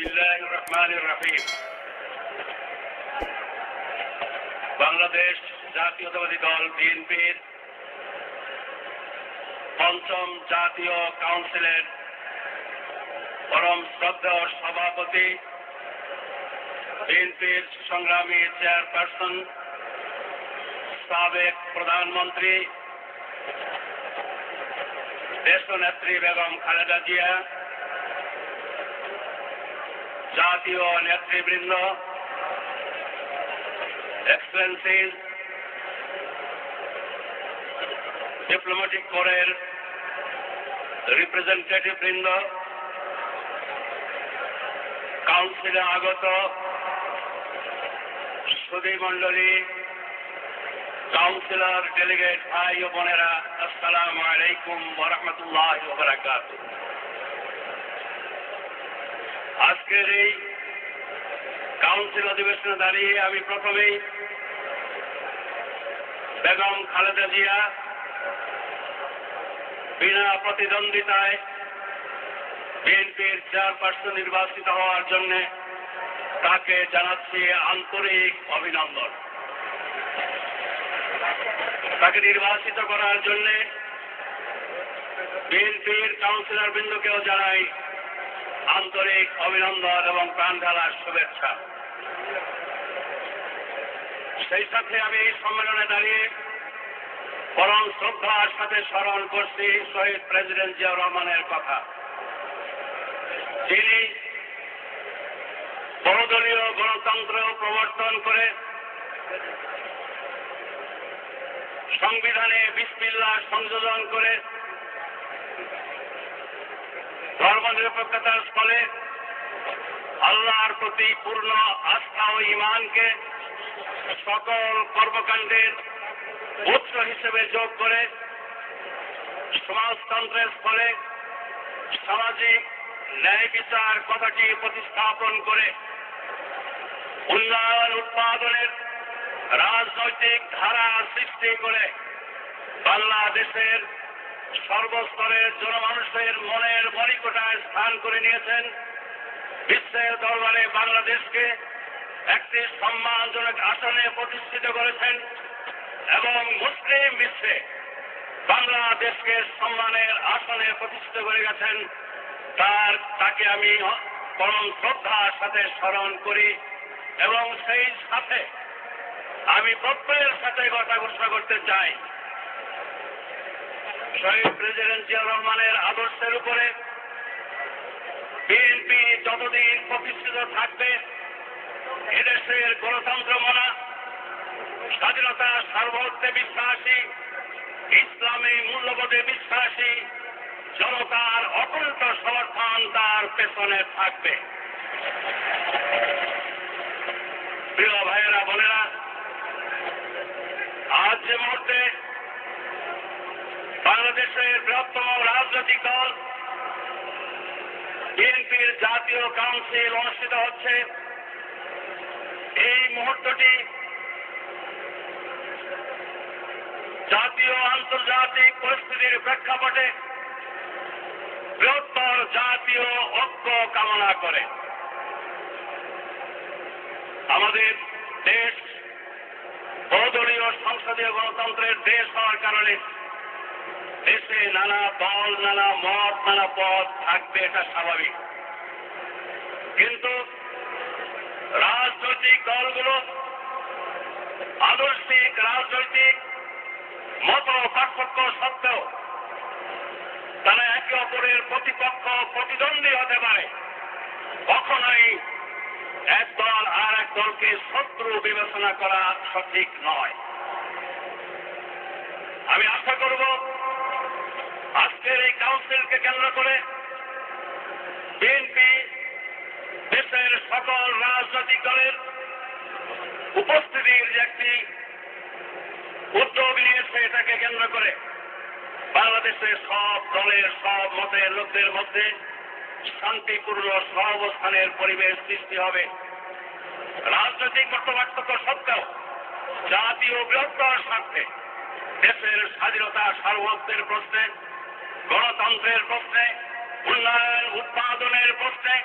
বিসমিল্লাহ রহমান রাহিম। বাংলাদেশ জাতীয়তাবাদী দল, বিএনপির পঞ্চম জাতীয় কাউন্সিলের পরম শ্রদ্ধেয় সভাপতি, বিএনপির সংগ্রামী চেয়ারপারসন, সাবেক প্রধানমন্ত্রী দেশনেত্রী বেগম খালেদা জিয়া জাতীয় নেতৃবৃন্দ এক্সেলেন্সিজ ডিপ্লোম্যাটিক কোরের রিপ্রেজেন্টেটিভ বৃন্দ কাউন্সিলে আগত সুদী মন্ডলী কাউন্সিলর ডেলিগেট ভাই ও বোনেরা আসসালামু আলাইকুম ওরহমতুল্লাহ বারাকাত আজকের এই কাউন্সিল অধিবেশনে দাঁড়িয়ে আমি প্রথমেই বেগম খালেদা জিয়া বিনা প্রতিদ্বন্দ্বিতায় বিএনপির চেয়ারপারসন নির্বাচিত হওয়ার জন্য তাকে জানাচ্ছি আন্তরিক অভিনন্দন। তাকে নির্বাচিত করার জন্য বিএনপির কাউন্সিলর বৃন্দকেও জানাই আন্তরিক অভিনন্দন এবং প্রাণ ঢালার শুভেচ্ছা। সেই সাথে আমি এই সম্মেলনে দাঁড়িয়ে পরম শ্রদ্ধার সাথে স্মরণ করছি শহীদ প্রেসিডেন্ট জিয়াউর রহমানের কথা। যিনি বহুদলীয় গণতন্ত্র প্রবর্তন করে সংবিধানে বিসমিল্লা সংযোজন করে ধর্মনিরপেক্ষতার ফলে আল্লাহর প্রতি পূর্ণ আস্থা ও ইমানকে সকল কর্মকাণ্ডের উৎস হিসেবে যোগ করে সমাজতন্ত্রের ফলে সামাজিক ন্যায় বিচার কথাটি প্রতিস্থাপন করে উন্নয়ন উৎপাদনের রাজনৈতিক ধারা সৃষ্টি করে বাংলাদেশের সর্বস্তরের জনমানুষের মনের মণিকোটায় স্থান করে নিয়েছেন বিশ্বের দরবারে বাংলাদেশকে একটি সম্মানজনক আসনে প্রতিষ্ঠিত করেছেন এবং মুসলিম বিশ্বে বাংলাদেশকে সম্মানের আসনে প্রতিষ্ঠিত করে গেছেন। তার, তাকে আমি পরম শ্রদ্ধার সাথে স্মরণ করি এবং সেই সাথে আমি প্রত্যয়ের সাথে কথা ঘোষণা করতে চাই। শহীদ প্রেসিডেন্ট জিয়া রহমানের আদর্শের উপরে বিএনপি যতদিন প্রতিষ্ঠিত থাকবে এদেশের গণতন্ত্র মানা, স্বাধীনতা সার্বভৌমত্বে বিশ্বাসী, ইসলামী মূল্যবোধে বিশ্বাসী, জনতার অকুণ্ঠ সমর্থন তার পেছনে থাকবে। প্রিয় ভাইয়েরা, বোনেরা, আজ যে মুহূর্তে বাংলাদেশের বৃহত্তম রাজনৈতিক দল, বিএনপির জাতীয় কাউন্সিল অনুষ্ঠিত হচ্ছে। এই মুহূর্তটি জাতীয় আন্তর্জাতিক পরিস্থিতির প্রেক্ষাপটে বৃহত্তর জাতীয় ঐক্য কামনা করে। আমাদের দেশ বহুদলীয় সংসদীয় গণতন্ত্রের দেশ হওয়ার কারণে দেশে নানা দল নানা মত, নানা পথ থাকবে, এটা স্বাভাবিক। কিন্তু রাজনৈতিক দলগুলো, আদর্শিক রাজনৈতিক মত পার্থক্য সত্ত্বেও তারা একে অপরের প্রতিপক্ষ, প্রতিদ্বন্দ্বী হতে পারে। কখনোই এক দল আর এক দলকে শত্রু বিবেচনা করা সঠিক নয়। আমি আশা করব আজকের এই কাউন্সিলকে কেন্দ্র করে বিএনপি দেশের সকল রাজনৈতিক দলের উপস্থিতির যে একটি উদ্যোগ নিয়েছে এটাকে কেন্দ্র করে বাংলাদেশের সব দলের, সব মতের লোকদের মধ্যে শান্তিপূর্ণ সহাবস্থানের পরিবেশ সৃষ্টি হবে। রাজনৈতিক মতপার্থক্য সত্ত্বেও জাতীয় বৃহত্তর স্বার্থে দেশের স্বাধীনতা সার্বভৌমত্বের প্রশ্নে, গণতন্ত্রের প্রশ্নে, উন্নয়ন, উৎপাদনের প্রশ্নে,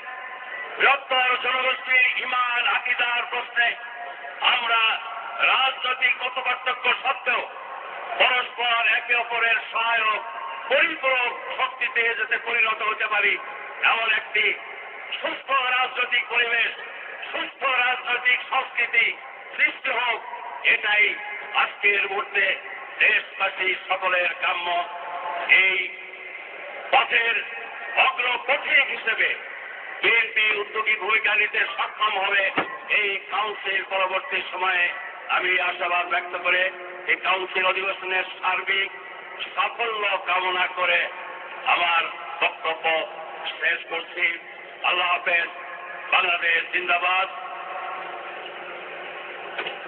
বৃহত্তর জনগোষ্ঠীর ইমান আকিদার প্রশ্নে, আমরা রাজনৈতিক মত পার্থক্য সত্ত্বেও পরস্পর একে অপরের সহায়ক, পরিপূরক শক্তিতে যাতে পরিণত হতে পারি, এমন একটি সুস্থ রাজনৈতিক পরিবেশ, সুস্থ রাজনৈতিক সংস্কৃতি সৃষ্টি হোক, এটাই আজকের মুহূর্তে দেশবাসী সকলের কাম্য এই পথের অগ্রপথিক হিসেবে বিএনপি উদ্যোগী ভূমিকা নিতে সক্ষম হবে এই কাউন্সিল পরবর্তী সময়ে। আমি আশাবাদ ব্যক্ত করে এই কাউন্সিল অধিবেশনের সার্বিক সাফল্য কামনা করে আমার বক্তব্য শেষ করছি। আল্লাহ হাফেজ, বাংলাদেশ জিন্দাবাদ।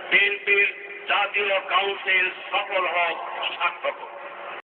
বিএনপির জাতীয় কাউন্সিল সফল হোক সার্থক হোক।